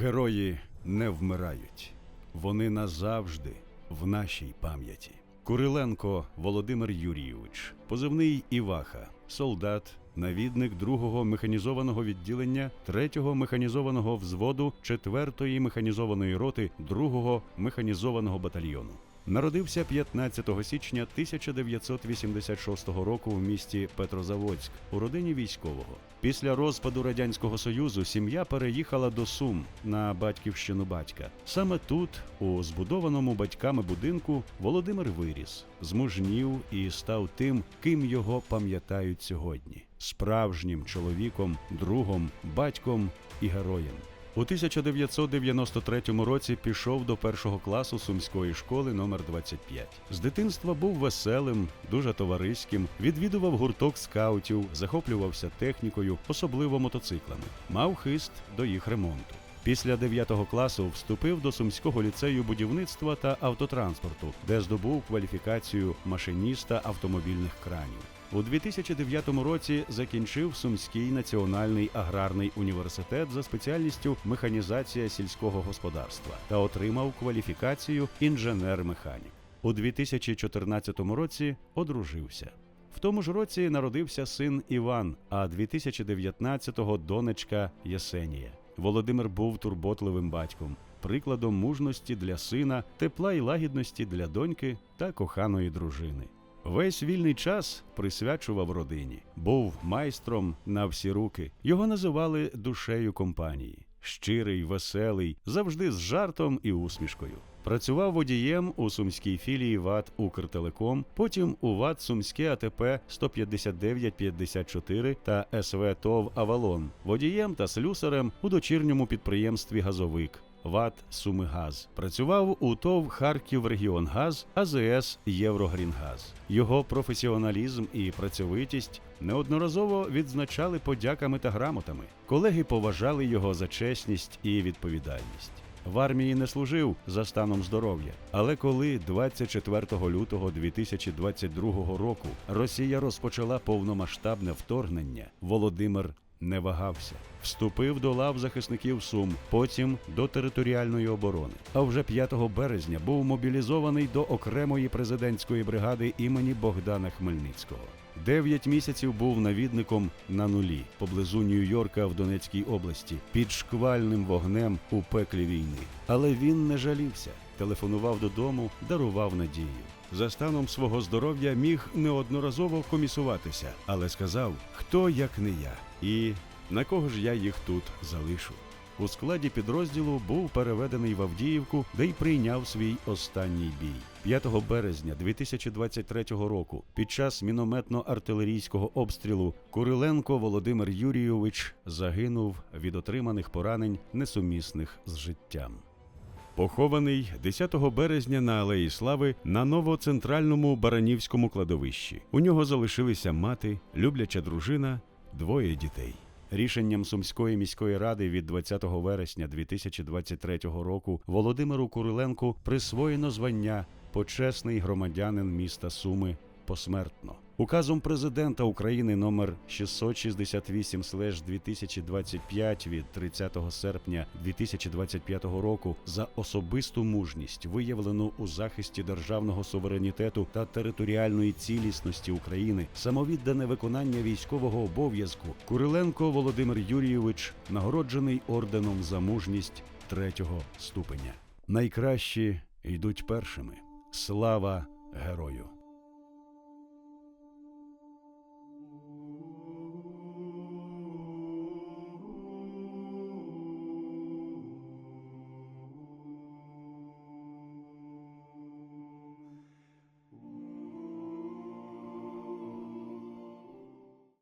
Герої не вмирають, вони назавжди в нашій пам'яті. Куриленко Володимир Юрійович, позивний Іваха, солдат, навідник 2-го механізованого відділення 3-го механізованого взводу 4-ї механізованої роти 2-го механізованого батальйону. Народився 15 січня 1986 року в місті Петрозаводськ у родині військового. Після розпаду радянського союзу сім'я переїхала до Сум на батьківщину батька. Саме тут, у збудованому батьками будинку, Володимир виріс, змужнів і став тим, ким його пам'ятають сьогодні: справжнім чоловіком, другом, батьком і героєм. У 1993 році пішов до першого класу сумської школи номер 25. З дитинства був веселим, дуже товариським, відвідував гурток скаутів, захоплювався технікою, особливо мотоциклами, мав хист до їх ремонту. Після 9 класу вступив до Сумського ліцею будівництва та автотранспорту, де здобув кваліфікацію машиніста автомобільних кранів. У 2009 році закінчив Сумський національний аграрний університет за спеціальністю механізація сільського господарства та отримав кваліфікацію інженер-механік. У 2014 році одружився. В тому ж році народився син Іван, а 2019-го донечка Єсенія. Володимир був турботливим батьком, прикладом мужності для сина, тепла і лагідності для доньки та коханої дружини. Весь вільний час присвячував родині, був майстром на всі руки. Його називали душею компанії. Щирий, веселий, завжди з жартом і усмішкою. Працював водієм у сумській філії ВАТ Укртелеком, потім у ВАТ Сумське АТП 15954 та СВ ТОВ Авалон, водієм та слюсарем у дочірньому підприємстві Газовик. ВАТ Сумигаз працював у ТОВ Харків Регіонгаз, АЗС Єврогрінгаз. Його професіоналізм і працьовитість неодноразово відзначали подяками та грамотами. Колеги поважали його за чесність і відповідальність. В армії не служив за станом здоров'я, але коли 24 лютого 2022 року Росія розпочала повномасштабне вторгнення, Володимир не вагався, вступив до лав захисників Сум, потім до територіальної оборони. А вже 5 березня був мобілізований до окремої президентської бригади імені Богдана Хмельницького. Дев'ять місяців був навідником на нулі поблизу Нью-Йорка в Донецькій області під шквальним вогнем у пеклі війни. Але він не жалівся, телефонував додому, дарував надію. За станом свого здоров'я міг неодноразово комісуватися, але сказав, хто як не я, і на кого ж я їх тут залишу. У складі підрозділу був переведений в Авдіївку, де й прийняв свій останній бій. 5 березня 2023 року, під час мінометно-артилерійського обстрілу, Куриленко Володимир Юрійович загинув від отриманих поранень, несумісних з життям. Похований 10 березня на Алеї Слави на новоцентральному Баранівському кладовищі. У нього залишилися мати, любляча дружина, двоє дітей. Рішенням Сумської міської ради від 20 вересня 2023 року Володимиру Куриленку присвоєно звання почесний громадянин міста Суми посмертно. Указом президента України номер 668/2025 від 30 серпня 2025 року за особисту мужність, виявлену у захисті державного суверенітету та територіальної цілісності України, самовіддане виконання військового обов'язку, Куриленко Володимир Юрійович нагороджений орденом за мужність третього ступеня. Найкращі йдуть першими. Слава герою!